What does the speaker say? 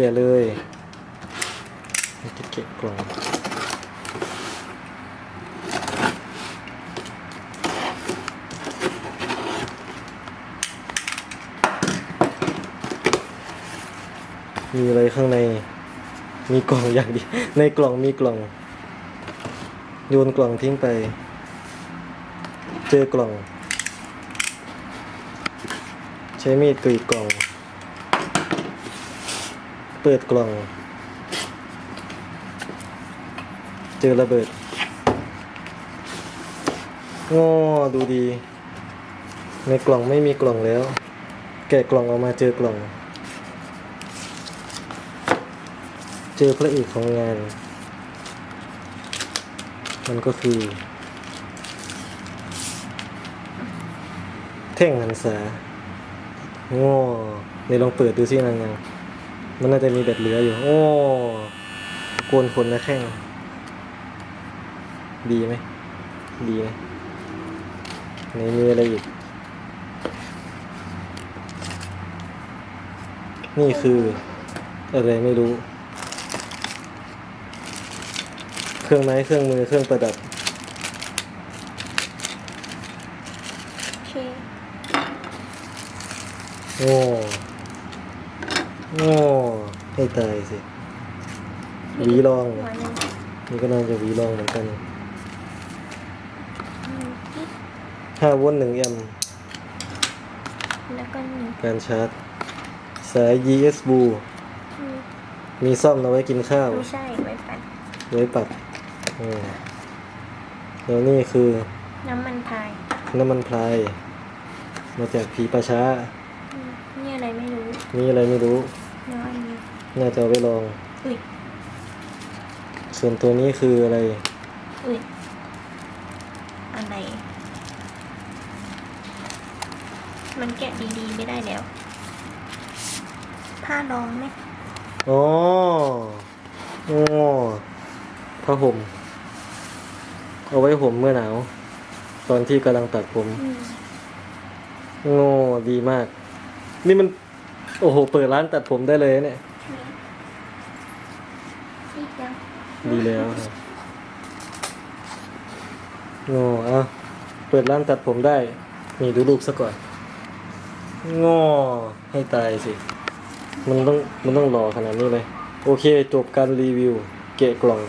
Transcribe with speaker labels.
Speaker 1: แกะเลยเราจะเก็บกล่องมีอะไรข้างใน มีกล่องอย่างดีในกล่องมีกล่อง โยนกล่องทิ้งไป เจอกล่อง ใช้มีดกรีดกล่อง ปิดกล่อง เจอระเบิดง้อดูดี ในกล่องไม่มีกล่องแล้ว แกะกล่องออกมาเจอกล่อง เจอพระเอกของงาน มันก็คือ แท่งหันษาโอ้ในลองเปิดดูสินางง มมันน่าจะมีแบตเหลืออยู่ โอ้โกนขนนะแข้ง ดีไหม ดีไหมไหนมีอะไรอีก นี่คืออะไรไม่รู้ เครื่องไม้เครื่องมือเครื่องประดับ
Speaker 2: โอเค
Speaker 1: โง่โง่ให้ตายสิหวีรอง
Speaker 2: หัวหนึ่ง
Speaker 1: นี่ก็น่าจะหวีรองเหมือนกัน
Speaker 2: อืมจิ๊บ
Speaker 1: 5โวลต์1แอมป์
Speaker 2: แล้วก็หนึ่ง
Speaker 1: การชาร์จ สาย ES b l u
Speaker 2: อืม
Speaker 1: มีซ่อมเอาไว้กินข้าว
Speaker 2: ไม่ใช่ไว้ปัด
Speaker 1: ไว้ปัดอืมแล้วนี่คือ
Speaker 2: น้ำมันพาย
Speaker 1: น้ำมันพลายมาจากผีประช้า
Speaker 2: อืมนี่อะไรไม่รู้
Speaker 1: มีอะไรไม่รู้
Speaker 2: น้อยนิด
Speaker 1: น่าจะเอาไว้ลอง
Speaker 2: อุ้ย
Speaker 1: ส่วนตัวนี้คืออะไร
Speaker 2: อุ้ยอะไร มันแกะดีๆไม่ได้แล้ว ผ้ารองไหม
Speaker 1: อ๋อโอ้ผ้าห่ม เอาไว้ห่มเมื่อหนาว ตอนที่กำลังตัดผม
Speaker 2: อืม
Speaker 1: โง่ดีมาก นี่มัน โอ้โห เปิดร้านตัดผมได้เลยเนี่ย
Speaker 2: นี่ ยัง
Speaker 1: ดีแล้วครับโง่เอะเปิดร้านตัดผมได้ นี่ดูรูปซะก่อนโง่ให้ตายสิ มันต้องมันต้องรอขนาดนี้เลย โอเคจบการรีวิว เกะกล่อง